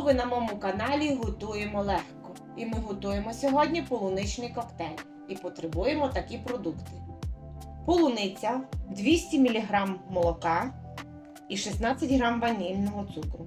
ви на моєму каналі Готуємо легко. І ми готуємо сьогодні полуничний коктейль і потребуємо такі продукти: полуниця, 200 мг молока і 16 г ванільного цукру.